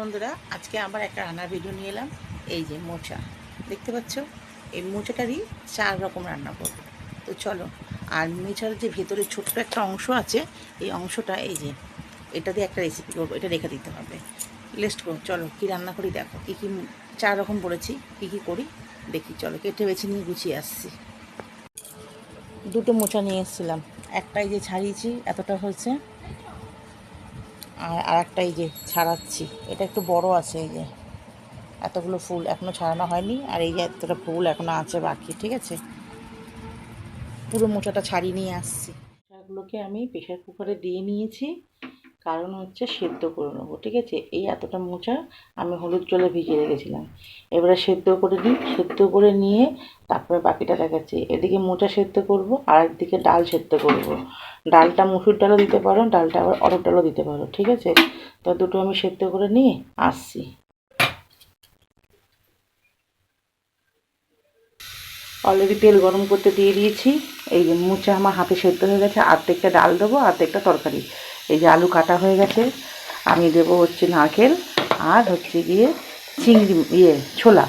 বন্ধুরা, আজকে আবার একটা রান্নার ভিডিও নিয়ে এলাম। এই যে মোচা। দেখতে পাচ্ছ? এই মোচাটারই চার রকম রান্না করব। তো চলো, আর মোচার যে ভেতরে ছোট্ট একটা অংশ আছে, এই অংশটা এই যে, এটা দিয়ে একটা রেসিপি করব, এটা রেখে দিতে হবে। লিস্ট করো, চলো, কী রান্না করি দেখো। কী কী চার রকম বলেছি, কী কী করি, দেখি, চলো, কেটে বেছে নিয়ে গুছিয়ে আসছি। দুটো মোচা নিয়ে এসেছিলাম। একটাই যে ছাড়িয়েছি, এতটা হয়েছে। আর আরেকটা এই যে ছাড়াচ্ছি। এটা একটু বড় আছে এই যে। এতগুলো ফুল এখনও ছাড়ানো হয়নি। আর এই যে এতটা ফুল এখনও আছে বাকি, ঠিক আছে? পুরো মোচাটা ছাড়িয়ে নিয়ে আসছি। এগুলোকে আমি প্রেশার কুকারে দিয়ে নিয়েছি। কারণ হচ্ছে সেদ্ধ করে নেব, ঠিক আছে? এই এতটা মোচা আমি হলুদ জলে ভিজিয়ে রেখেছিলাম। এবারে সেদ্ধ করে নিই, সেদ্ধ করে নিয়ে তারপরে বাকিটা দেখাচ্ছি। এদিকে মোচা সেদ্ধ করব, আর একদিকে ডাল সেদ্ধ করব। ডালটা মুসুর ডালও দিতে পারো, ডালটা আবার অরড় ডালও দিতে পারো, ঠিক আছে? তো দুটো আমি সেদ্ধ করে নিয়ে আসছি। অলরেডি তেল গরম করতে দিয়ে দিয়েছি। এই মোচা আমার হাতে সেদ্ধ হয়ে গেছে, আর্ধেকটা ডাল দেবো, আর্ধেকটা তরকারি। এই যে আলু কাটা হয়ে গেছে, আমি দেবো হচ্ছে নারকেল আর হচ্ছে গিয়ে চিংড়ি ইয়ে ছোলা।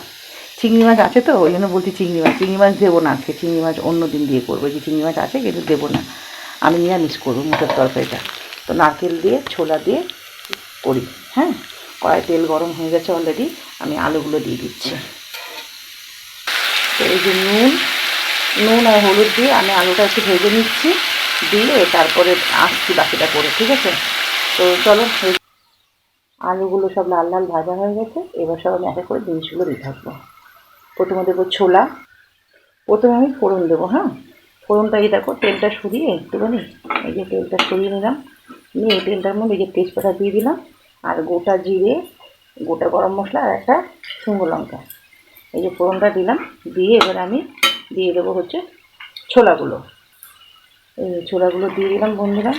চিংড়ি মাছ আছে তো, ওই জন্য বলছি চিংড়ি মাছ। চিংড়ি মাছ দেবো না আজকে, চিংড়ি মাছ অন্য দিন দিয়ে করব। যে চিংড়ি মাছ আছে, কিন্তু দেবো না। আমি নিরামিষ করব মুখের তরকারিটা। তো নারকেল দিয়ে, ছোলা দিয়ে করি হ্যাঁ? কড়াই তেল গরম হয়ে গেছে অলরেডি আমি আলুগুলো দিয়ে দিচ্ছি। তো এই যে নুন নুন আর হলুদ দিয়ে আমি আলুটা একটু ভেজে নিচ্ছি। দিয়ে তারপরে আসছি বাকিটা করে, ঠিক আছে? তো চলো আলুগুলো সব লাল লাল ভাজা হয়ে গেছে। এবার সব আমি এক করে জিনিসগুলো দিয়ে থাকব। প্রথমে দেবো ছোলা। প্রথমে আমি ফোড়ন দেবো হ্যাঁ? ফোড়নটা এই দেখো, তেলটা সরিয়ে একটুখানি, এই যে তেলটা সরিয়ে নিলাম। নিয়ে তেলটার মধ্যে এই যে তেজপাতা দিয়ে দিলাম, আর গোটা জিরে, গোটা গরম মশলা আর একটা শুকনো লঙ্কা। এই যে ফোড়নটা দিলাম, দিয়ে এবার আমি দিয়ে দেবো হচ্ছে ছোলাগুলো। এই যে ছোলাগুলো দিয়ে দিলাম বন্ধুরা।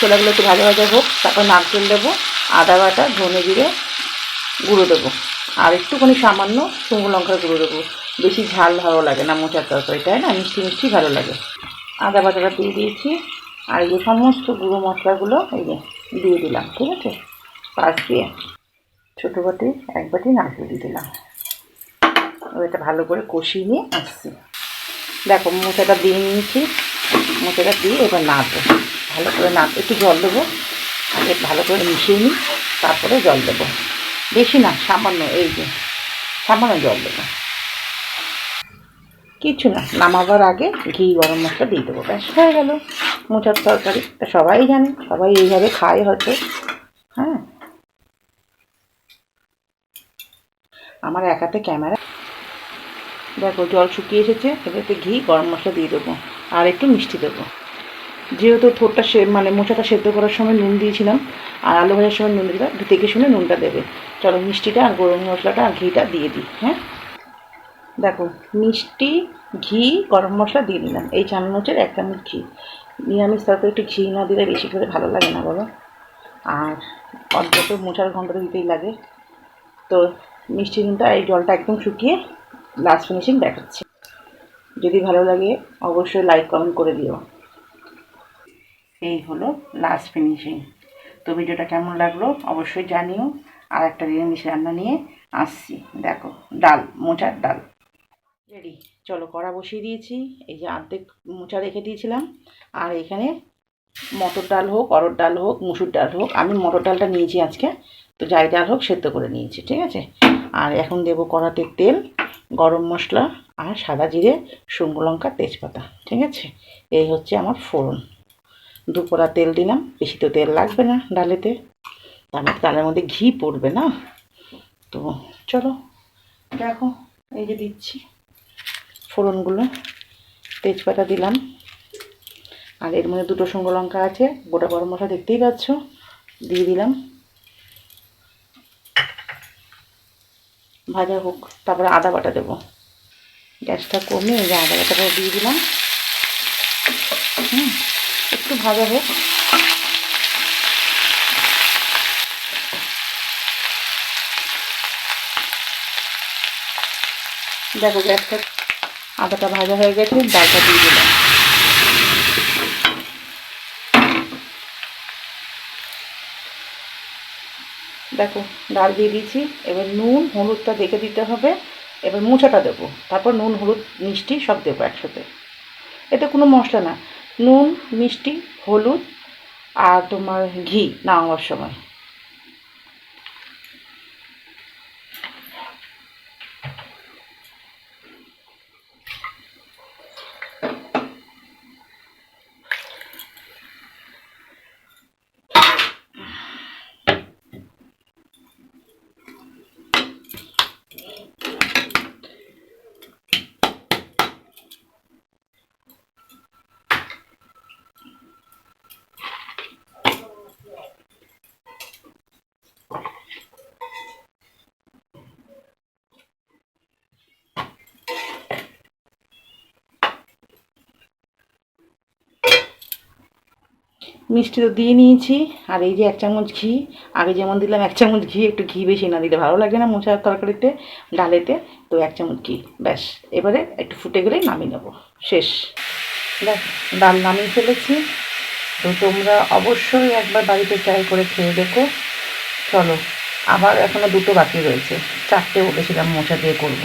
ছোলাগুলো একটু ভাজা ভাজা হোক, তারপর নারকেল দেবো, আদা বাটা, ধনে জিরে গুঁড়ো দেবো। আর একটুখানি সামান্য শুকনো লঙ্কার গুঁড়ো দেবো। বেশি ঝাল ভালো লাগে না মোচার তরকারি, তাই না? মিষ্টি মিষ্টি ভালো লাগে। আদা বাটাটা দিয়ে দিয়েছি। আর এই সমস্ত গুঁড়ো মশলাগুলো এই যে দিয়ে দিলাম, ঠিক আছে? পাশ দিয়ে ছোটো বাটি এক বাটি নারকেল দিয়ে দিলাম। এটা ভালো করে কষিয়ে নিয়ে আসছি। দেখো, মোচাটা দিয়ে নিয়েছি। মোচাটা দিয়ে এবার নাড়বো। ভালো করে নাড়বো। একটু জল দেবো। আগে ভালো করে মিশিয়ে নিই। তারপরে জল দেবো। বেশি না, সামান্য এই যে, সামান্য জল দেবো। কিছু না, নামাবার আগে ঘি গরম মশলা দিয়ে দেবো। ব্যাস, হয়ে গেল। মোচার তরকারি। তা সবাই জানে, সবাই এইভাবে খায় হয়তো। হ্যাঁ। আমার একাতে ক্যামেরা দেখো, জল শুকিয়ে এসেছে। এবারে ঘি, গরম মশলা দিয়ে দেবো আর একটু মিষ্টি দেবো। যেহেতু থোরটা সে মানে মোচাটা সেদ্ধ করার সময় নুন দিয়েছিলাম আর আলু ভাজার সময় নুন দিলাম দেখে শুনে নুনটা দেবে। চলো মিষ্টিটা আর গরম মশলাটা আর ঘিটা দিয়ে দিই হ্যাঁ? দেখো, মিষ্টি, ঘি, গরম মশলা দিয়ে দিলাম। এই চামচের এক চামচ ঘি। নিরামিষ তরকারি একটু ঘি না দিলে বেশি করে ভালো লাগে না, বলো। আর অন্তত মোচার ঘণ্টা দিতেই লাগে। তো মিষ্টি নুনটা, এই জলটা একদম শুকিয়ে লাস্ট ফিনিশিং দেখাচ্ছি। যদি ভালো লাগে, অবশ্যই লাইক কমেন্ট করে দিও। এই হলো লাস্ট ফিনিশিং তো ভিডিওটা কেমন লাগল, অবশ্যই জানিও। আর একটা নিরামিষ রান্না নিয়ে আসছি। দেখো, ডাল, মোচার ডাল। রেডি চলো, কড়া বসিয়ে দিয়েছি। এই যে আর্ধেক মোচা রেখে দিয়েছিলাম। আর এখানে মটর ডাল হোক অরড় ডাল হোক, মুসুর ডাল হোক, আমি মটর ডালটা নিয়েছি আজকে। তো যাই ডাল হোক, সেদ্ধ করে নিয়েছি, ঠিক আছে? আর এখন দেবো কড়াতে তেল। গরম মশলা আর সাদা জিরে, শুকনো লঙ্কা, তেজপাতা, ঠিক আছে? এই হচ্ছে আমার ফোড়ন। দুপোড়া তেল দিলাম, বেশি তো তেল লাগবে না ডালেতে। তারপর ডালের মধ্যে ঘি পড়বে না? তো চলো, দেখো, এই যে দিচ্ছি ফোড়নগুলো। তেজপাতা দিলাম। আর এর মধ্যে দুটো শুকনো লঙ্কা আছে, গোটা গরম মশলা দেখতেই পাচ্ছ। দিয়ে দিলাম। ভাজা হোক, তারপরে আদা বাটা দেবো। গ্যাসটা কমিয়ে এই যে আদা বাটাটা দিয়ে দিলাম। হুম, একটু ভাজা হোক। দেখো গ্যাসটা আদাটা ভাজা হয়ে গেছে, ডালটা দিয়ে দিলাম। দেখো, ডাল দিয়ে দিয়েছি। এবার নুন, হলুদটা দেখে দিতে হবে। এবার মোচাটা দেবো। তারপর নুন, হলুদ, মিষ্টি সব দেবো একসাথে। এতে কোনো মশলা না। নুন, মিষ্টি, হলুদ আর তোমার ঘি নামাবার সময়। মিষ্টি তো দিয়ে নিয়েছি। আর এই যে এক চামচ ঘি, আগে যেমন দিলাম এক চামচ ঘি, একটু ঘি বেশি না দিলে ভালো লাগে না মোচার তরকারিতে, ডালেতে। তো এক চামচ ঘি, ব্যাস। এবারে একটু ফুটে গেলেই নামিয়ে নেব। শেষ। দেখ ডাল নামিয়ে ফেলেছি। তো তোমরা অবশ্যই একবার বাড়িতে ট্রাই করে খেয়ে দেখো। চলো, আবার এখনও দুটো বাকি রয়েছে। চারটে বলেছিলাম মোচা দিয়ে করব।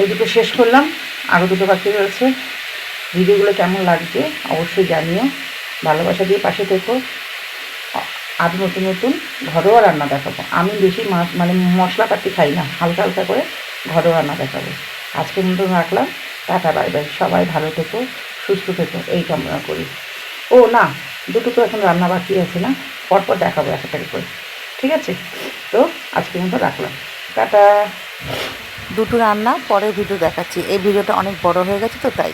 এই দুটো শেষ করলাম। আরও দুটো বাকি রয়েছে। ভিডিওগুলো কেমন লাগছে অবশ্যই জানিও। ভালোবাসা দিয়ে পাশে থেকো। আর নতুন নতুন ঘরোয়া রান্না দেখাবো। আমি বেশি মাছ মানে মশলাপাতি খাই না, হালকা হালকা করে ঘরোয়া রান্না দেখাবো। আজকের মতন রাখলাম। Tata, bye bye. সবাই ভালো থেকো, সুস্থ থেকো, এই কামনা করি। ও, না, দুটো তো এখন রান্না বাকি আছে না, পরপর দেখাবো এক একটা করে। ঠিক আছে? তো আজকের মতো রাখলাম। টাটা। দুটো রান্না পরে ভিডিও দেখাচ্ছি। এই ভিডিওটা অনেক বড় হয়ে গেছে তো তাই।